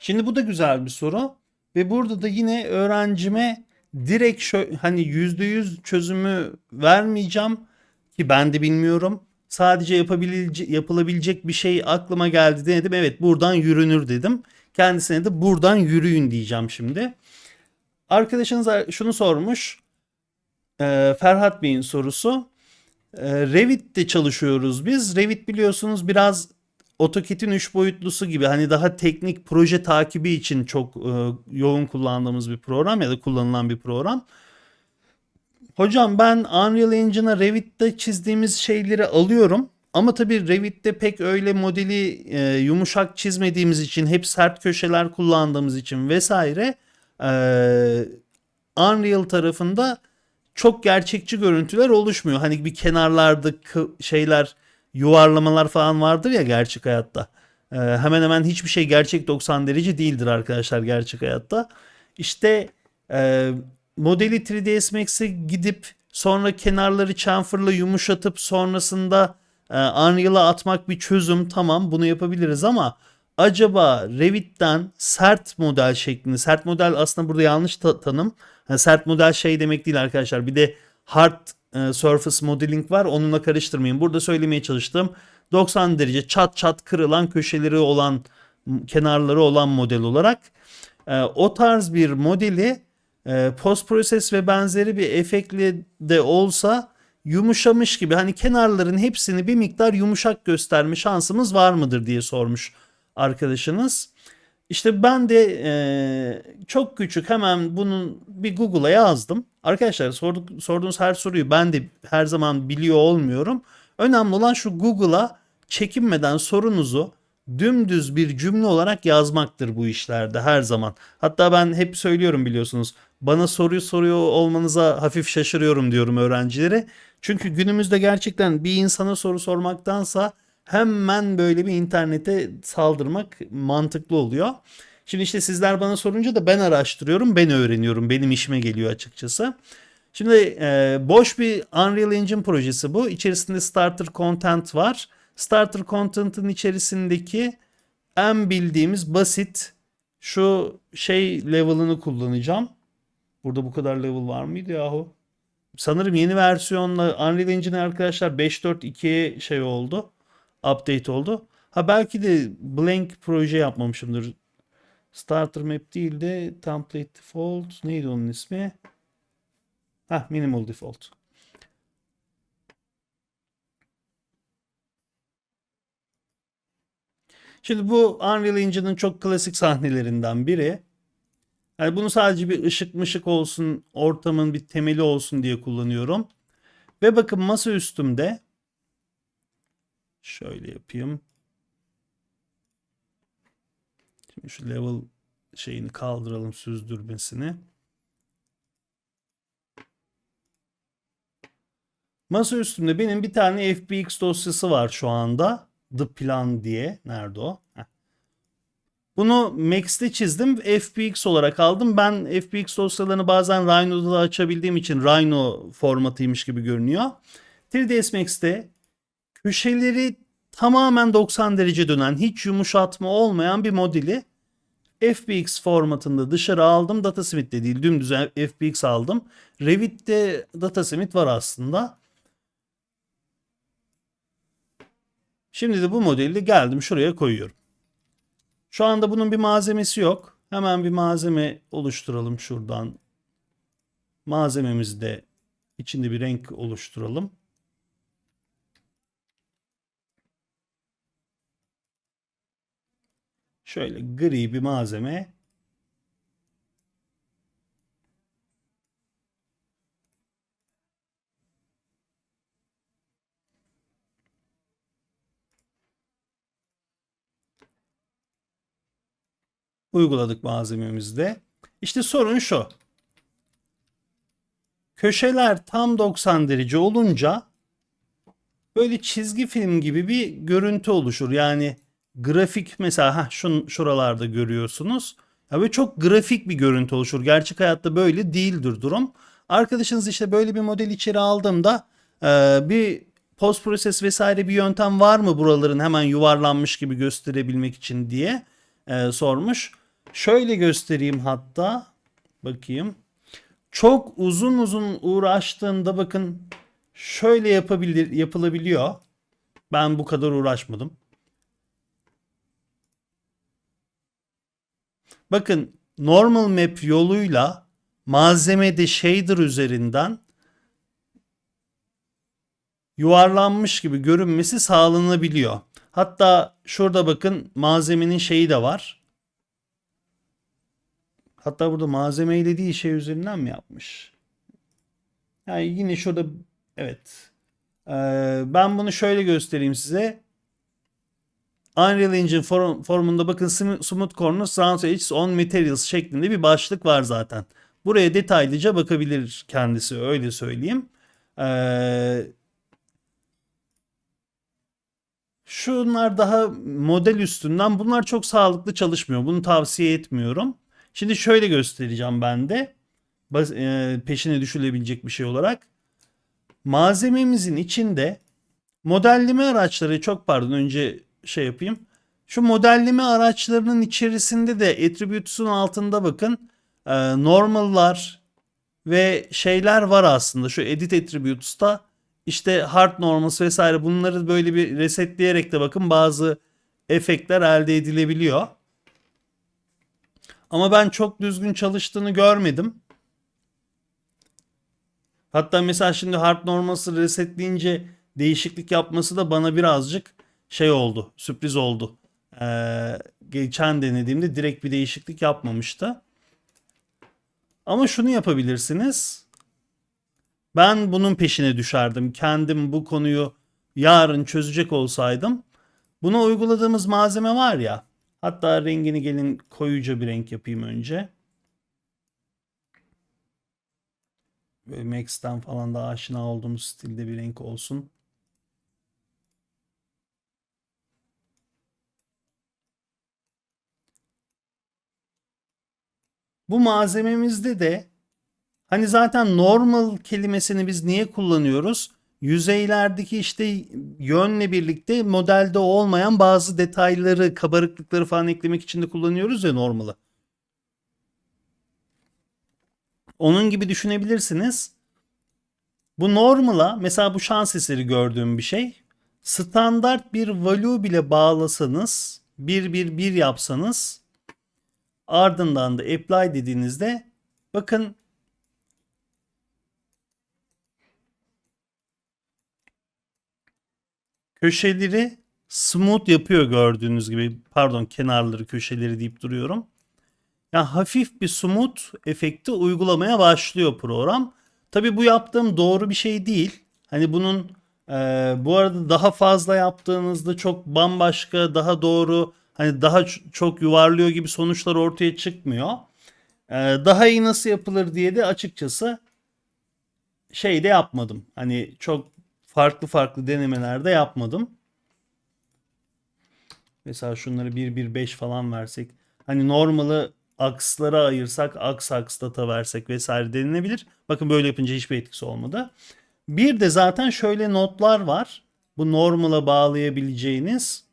Şimdi bu da güzel bir soru ve burada da yine öğrencime direkt şö- hani %100 çözümü vermeyeceğim ki ben de bilmiyorum. Sadece yapabilecek, yapılabilecek bir şey aklıma geldi dedim. Evet buradan yürünür dedim. Kendisine de buradan yürüyün diyeceğim şimdi. Arkadaşınız şunu sormuş. Ee, Ferhat Bey'in sorusu. Ee, Revit'te çalışıyoruz biz. Revit biliyorsunuz biraz AutoCAD'in 3 boyutlusu gibi hani daha teknik proje takibi için çok e, yoğun kullandığımız bir program ya da kullanılan bir program. Hocam ben Unreal Engine'a Revit'te çizdiğimiz şeyleri alıyorum. Ama tabii Revit'te pek öyle modeli e, yumuşak çizmediğimiz için hep sert köşeler kullandığımız için vesaire e, Unreal tarafında çok gerçekçi görüntüler oluşmuyor. Hani bir kenarlarda şeyler yuvarlamalar falan vardır ya gerçek hayatta. Ee, hemen hemen hiçbir şey gerçek 90 derece değildir arkadaşlar gerçek hayatta. İşte e, modeli 3ds Max'e gidip sonra kenarları chamfer'la yumuşatıp sonrasında e, Unreal'a atmak bir çözüm. Tamam bunu yapabiliriz ama acaba Revit'ten sert model şeklinde sert model aslında burada yanlış ta- tanım. Yani sert model şey demek değil arkadaşlar. Bir de hard e, surface modeling var. Onunla karıştırmayın. Burada söylemeye çalıştığım 90 derece çat çat kırılan köşeleri olan kenarları olan model olarak e, o tarz bir modeli e, post proses ve benzeri bir efektle de olsa yumuşamış gibi hani kenarların hepsini bir miktar yumuşak gösterme şansımız var mıdır diye sormuş arkadaşınız. İşte ben de e, çok küçük hemen bunun bir Google'a yazdım. Arkadaşlar sorduk, sorduğunuz her soruyu ben de her zaman biliyor olmuyorum. Önemli olan şu Google'a çekinmeden sorunuzu dümdüz bir cümle olarak yazmaktır bu işlerde her zaman. Hatta ben hep söylüyorum biliyorsunuz. Bana soruyu soruyor olmanıza hafif şaşırıyorum diyorum öğrencilere. Çünkü günümüzde gerçekten bir insana soru sormaktansa hemen böyle bir internete saldırmak mantıklı oluyor. Şimdi işte sizler bana sorunca da ben araştırıyorum, ben öğreniyorum. Benim işime geliyor açıkçası. Şimdi e, boş bir Unreal Engine projesi bu. İçerisinde starter content var. Starter content'ın içerisindeki en bildiğimiz basit şu şey level'ını kullanacağım. Burada bu kadar level var mıydı yahu? Sanırım yeni versiyonla Unreal Engine arkadaşlar 5.4.2'ye şey oldu. Update oldu. Ha belki de blank proje yapmamışımdır. Starter map değil de template default neydi onun ismi? Ha minimal default. Şimdi bu Unreal Engine'ın çok klasik sahnelerinden biri. Yani bunu sadece bir ışık mışık olsun, ortamın bir temeli olsun diye kullanıyorum. Ve bakın masa üstümde şöyle yapayım. Şimdi şu level şeyini kaldıralım süzdürmesini. Masa üstümde benim bir tane FBX dosyası var şu anda. The Plan diye. Nerede o? Bunu Max'te çizdim. FBX olarak aldım. Ben FBX dosyalarını bazen Rhino'da da açabildiğim için Rhino formatıymış gibi görünüyor. 3ds Max'te köşeleri tamamen 90 derece dönen, hiç yumuşatma olmayan bir modeli FBX formatında dışarı aldım. Datasmith'te değil, dümdüz FBX aldım. Revit'te Datasmith var aslında. Şimdi de bu modeli geldim şuraya koyuyorum. Şu anda bunun bir malzemesi yok. Hemen bir malzeme oluşturalım şuradan. Malzememizi de içinde bir renk oluşturalım. Şöyle gri bir malzeme. Uyguladık malzememizde. İşte sorun şu. Köşeler tam 90 derece olunca böyle çizgi film gibi bir görüntü oluşur. Yani grafik mesela ha şun şuralarda görüyorsunuz. Ya böyle çok grafik bir görüntü oluşur. Gerçek hayatta böyle değildir durum. Arkadaşınız işte böyle bir model içeri aldığımda e, bir post proses vesaire bir yöntem var mı buraların hemen yuvarlanmış gibi gösterebilmek için diye e, sormuş. Şöyle göstereyim hatta. Bakayım. Çok uzun uzun uğraştığında bakın şöyle yapabilir yapılabiliyor. Ben bu kadar uğraşmadım. Bakın normal map yoluyla malzemede shader üzerinden yuvarlanmış gibi görünmesi sağlanabiliyor. Hatta şurada bakın malzemenin şeyi de var. Hatta burada malzemeyi dediği şey üzerinden mi yapmış? Yani yine şurada evet. Ee, ben bunu şöyle göstereyim size. Unreal Engine forum, forumunda bakın Sm- Smooth Corners Round Edges on Materials şeklinde bir başlık var zaten. Buraya detaylıca bakabilir kendisi öyle söyleyeyim. Ee, şunlar daha model üstünden bunlar çok sağlıklı çalışmıyor. Bunu tavsiye etmiyorum. Şimdi şöyle göstereceğim ben de. E, peşine düşülebilecek bir şey olarak. Malzememizin içinde modelleme araçları çok pardon önce şey yapayım. Şu modelleme araçlarının içerisinde de attributes'un altında bakın e, normal'lar ve şeyler var aslında. Şu edit attributes'ta işte hard normals vesaire bunları böyle bir resetleyerek de bakın bazı efektler elde edilebiliyor. Ama ben çok düzgün çalıştığını görmedim. Hatta mesela şimdi hard normals'ı resetleyince değişiklik yapması da bana birazcık şey oldu. Sürpriz oldu. Ee, geçen denediğimde direkt bir değişiklik yapmamıştı. Ama şunu yapabilirsiniz. Ben bunun peşine düşerdim. Kendim bu konuyu yarın çözecek olsaydım. Buna uyguladığımız malzeme var ya. Hatta rengini gelin koyuca bir renk yapayım önce. Böyle Max'ten falan da aşina olduğumuz stilde bir renk olsun. Bu malzememizde de hani zaten normal kelimesini biz niye kullanıyoruz? Yüzeylerdeki işte yönle birlikte modelde olmayan bazı detayları, kabarıklıkları falan eklemek için de kullanıyoruz ya normalı. Onun gibi düşünebilirsiniz. Bu normal'a mesela bu şans eseri gördüğüm bir şey. Standart bir value bile bağlasanız 1 1 1 yapsanız ardından da apply dediğinizde bakın köşeleri smooth yapıyor gördüğünüz gibi. Pardon kenarları köşeleri deyip duruyorum. Yani hafif bir smooth efekti uygulamaya başlıyor program. Tabi bu yaptığım doğru bir şey değil. Hani bunun e, bu arada daha fazla yaptığınızda çok bambaşka, daha doğru, hani daha çok yuvarlıyor gibi sonuçlar ortaya çıkmıyor. E, daha iyi nasıl yapılır diye de açıkçası şey de yapmadım. Hani çok farklı farklı denemelerde yapmadım. Mesela şunları 1 1 5 falan versek. Hani normalı akslara ayırsak, aks aks data versek vesaire denilebilir. Bakın böyle yapınca hiçbir etkisi olmadı. Bir de zaten şöyle notlar var. Bu normal'a bağlayabileceğiniz.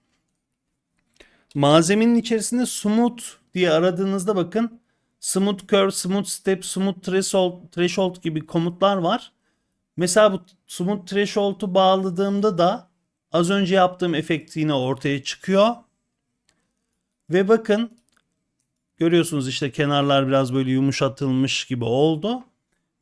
Malzemenin içerisinde smooth diye aradığınızda bakın smooth curve, smooth step, smooth threshold, threshold gibi komutlar var. Mesela bu smooth threshold'u bağladığımda da az önce yaptığım efekt yine ortaya çıkıyor. Ve bakın görüyorsunuz işte kenarlar biraz böyle yumuşatılmış gibi oldu.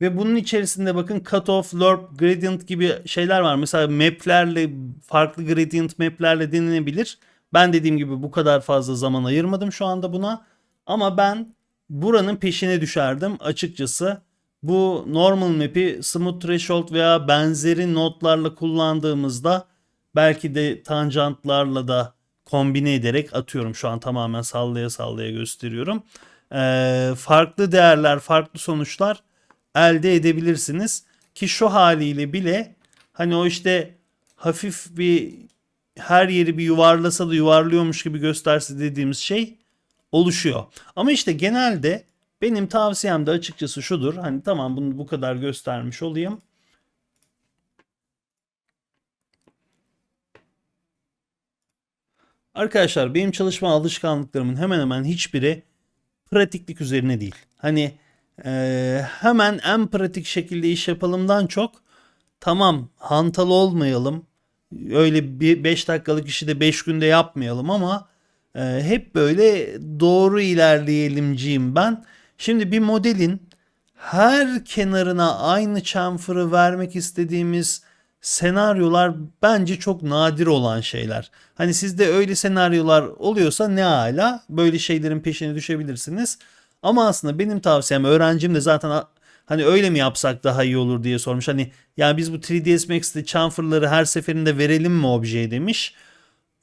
Ve bunun içerisinde bakın cutoff, lerp, gradient gibi şeyler var. Mesela maplerle farklı gradient maplerle denenebilir. Ben dediğim gibi bu kadar fazla zaman ayırmadım şu anda buna. Ama ben buranın peşine düşerdim açıkçası. Bu normal map'i smooth threshold veya benzeri notlarla kullandığımızda belki de tanjantlarla da kombine ederek atıyorum. Şu an tamamen sallaya sallaya gösteriyorum. Ee, farklı değerler, farklı sonuçlar elde edebilirsiniz. Ki şu haliyle bile hani o işte hafif bir her yeri bir yuvarlasa da yuvarlıyormuş gibi gösterse dediğimiz şey oluşuyor. Ama işte genelde benim tavsiyem de açıkçası şudur. Hani tamam bunu bu kadar göstermiş olayım. Arkadaşlar benim çalışma alışkanlıklarımın hemen hemen hiçbiri pratiklik üzerine değil. Hani e, hemen en pratik şekilde iş yapalımdan çok tamam hantal olmayalım. Öyle bir 5 dakikalık işi de 5 günde yapmayalım ama e, hep böyle doğru ilerleyelimciyim ben. Şimdi bir modelin her kenarına aynı chamfer'ı vermek istediğimiz senaryolar bence çok nadir olan şeyler. Hani sizde öyle senaryolar oluyorsa ne ala böyle şeylerin peşine düşebilirsiniz. Ama aslında benim tavsiyem öğrencim de zaten hani öyle mi yapsak daha iyi olur diye sormuş. Hani ya biz bu 3ds Max'te chamfer'ları her seferinde verelim mi objeye demiş.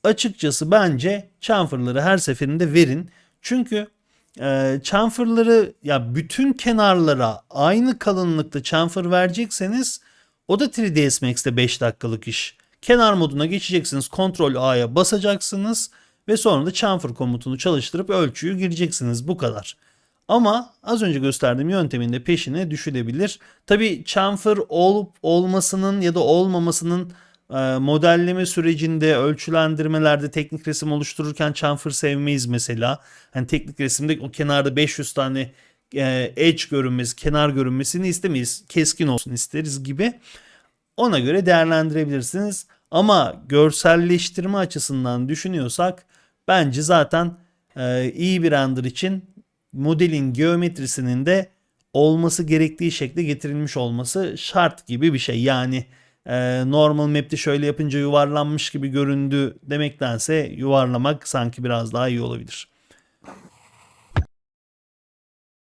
Açıkçası bence chamfer'ları her seferinde verin. Çünkü e, chamfer'ları ya bütün kenarlara aynı kalınlıkta chamfer verecekseniz o da 3ds Max'te 5 dakikalık iş. Kenar moduna geçeceksiniz. Ctrl A'ya basacaksınız ve sonra da chamfer komutunu çalıştırıp ölçüyü gireceksiniz. Bu kadar. Ama az önce gösterdiğim yöntemin de peşine düşülebilir. Tabi chamfer olup olmasının ya da olmamasının e, modelleme sürecinde ölçülendirmelerde teknik resim oluştururken chamfer sevmeyiz mesela. Hani teknik resimde o kenarda 500 tane e, edge görünmesi, kenar görünmesini istemeyiz. Keskin olsun isteriz gibi. Ona göre değerlendirebilirsiniz. Ama görselleştirme açısından düşünüyorsak bence zaten e, iyi bir render için modelin geometrisinin de olması gerektiği şekilde getirilmiş olması şart gibi bir şey. Yani e, normal map'te şöyle yapınca yuvarlanmış gibi göründü demektense yuvarlamak sanki biraz daha iyi olabilir.